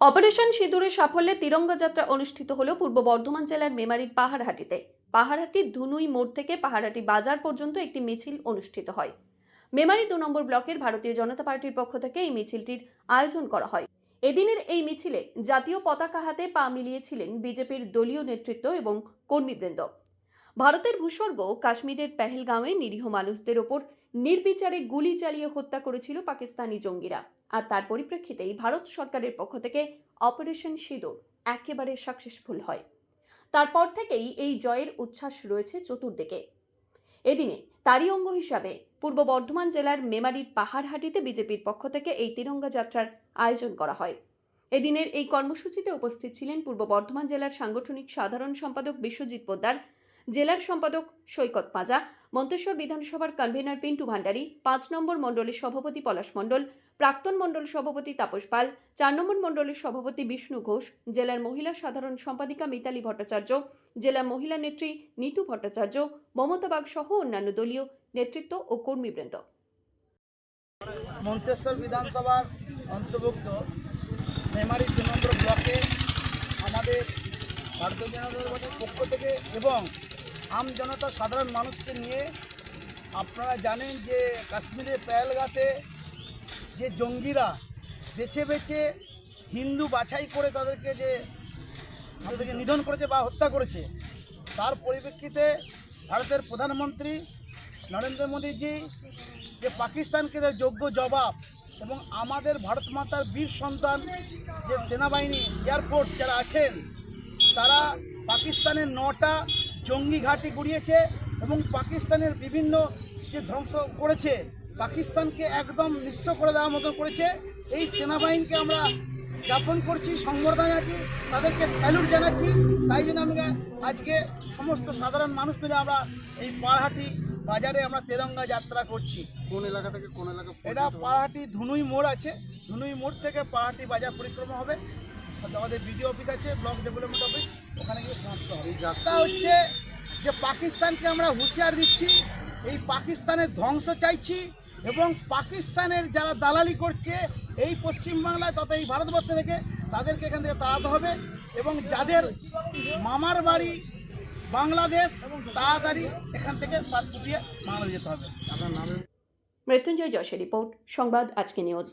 Operation সিঁদুরের সাফল্যে তিরঙ্গা যাত্রা অনুষ্ঠিত হল পূর্ব বর্ধমান জেলার মেমারির পাহাড়হাটিতে। পাহাড়হাটির ধুনুই মোড় থেকে পাহাড়হাটি বাজার পর্যন্ত একটি মিছিল অনুষ্ঠিত হয়। মেমারি দু নম্বর ব্লকের ভারতীয় জনতা পার্টির পক্ষ থেকে এই মিছিলটির আয়োজন করা হয়। এদিনের এই মিছিলে জাতীয় পতাকা হাতে পা মিলিয়েছিলেন বিজেপির দলীয় নেতৃত্ব এবং কর্মীবৃন্দ। ভারতের ভূস্বর্গ কাশ্মীরের পেহেলগাঁওয়ে নিরীহ মানুষদের ওপর নির্বিচারে গুলি চালিয়ে হত্যা করেছিল পাকিস্তানি জঙ্গিরা। আর তার পরিপ্রেক্ষিতেই ভারত সরকারের পক্ষ থেকে অপারেশন সিঁদুর একেবারে সাকসেসফুল হয়। তারপর থেকেই এই জয়ের উচ্ছ্বাস রয়েছে চতুর্দিকে। এদিনে তারই অঙ্গ হিসাবে পূর্ব বর্ধমান জেলার মেমারির পাহাড়হাটিতে বিজেপির পক্ষ থেকে এই তিরঙ্গা যাত্রার আয়োজন করা হয়। এদিনের এই কর্মসূচিতে উপস্থিত ছিলেন পূর্ব বর্ধমান জেলার সাংগঠনিক সাধারণ সম্পাদক বিশ্বজিৎ পোদ্দার জেলার সম্পাদক সৈকত পাজা, মন্তেশ্বর বিধানসভার কনভেনার পিন্টু ভান্ডারী, পাঁচ নম্বর মণ্ডলের সভাপতি পলাশ মণ্ডল, প্রাক্তন মণ্ডল সভাপতি তাপস পাল, চার নম্বর মণ্ডলের সভাপতি বিষ্ণু ঘোষ, জেলার মহিলা সাধারণ সম্পাদিকা মিতালি ভট্টাচার্য, জেলার মহিলা নেত্রী নিতু ভট্টাচার্য, মমতা বাগ সহ অন্যান্য দলীয় নেতৃত্ব ও কর্মীবৃন্দ। মন্তেশ্বর বিধানসভার অন্তর্ভুক্ত মেমারি দু নম্বর ব্লকে আমাদের ভারতীয় জনতা পক্ষ থেকে এবং আম জনতা সাধারণ মানুষকে নিয়ে আপনারা জানেন যে কাশ্মীরের পেহেলগাতে যে জঙ্গিরা বেছে বেছে হিন্দু বাছাই করে তাদেরকে যে তাদেরকে নিধন করেছে বা হত্যা করেছে, তার পরিপ্রেক্ষিতে ভারতের প্রধানমন্ত্রী নরেন্দ্র মোদীজি যে পাকিস্তানকে তার যোগ্য জবাব এবং আমাদের ভারত মাতার বীর সন্তান যে সেনাবাহিনী এয়ারফোর্স যারা আছেন, তারা পাকিস্তানের নটা জঙ্গি ঘাঁটি গুড়িয়েছে এবং পাকিস্তানের বিভিন্ন যে ধ্বংস করেছে পাকিস্তানকে একদম নিঃস্ব করে দেওয়ার মতো করেছে। এই সেনাবাহিনীকে আমরা জ্ঞাপন করছি সংবর্ধনা জানাচ্ছি তাদেরকে স্যালুট জানাচ্ছি। তাই জন্য আমি আজকে সমস্ত সাধারণ মানুষ মিলে আমরা এই পাহাড়হাটি বাজারে আমরা তেরঙ্গা যাত্রা করছি। কোন এলাকা থেকে কোন এলাকা এটা পাহাড়হাটি ধুনুই মোড় আছে। ধুনুই মোড় থেকে পাহাড়হাটি বাজার পরিক্রমা হবে। আমাদের বিডিও অফিস আছে ব্লক ডেভেলপমেন্ট অফিস। ওখানে গিয়ে সমাপ্ত হবে। যাত্রা হচ্ছে যে পাকিস্তানকে আমরা হুঁশিয়ার দিচ্ছি, এই পাকিস্তানের ধ্বংস চাইছি এবং পাকিস্তানের যারা দালালি করছে এই পশ্চিমবাংলায় তথা এই ভারতবর্ষে থেকে তাদেরকে এখান থেকে তাড়াতে হবে এবং যাদের মামার বাড়ি বাংলাদেশ, তাড়াতাড়ি এখান থেকে পাত বাংলাদেশ যেতে হবে। মৃত্যুঞ্জয় যশের রিপোর্ট, সংবাদ আজকে নিউজ।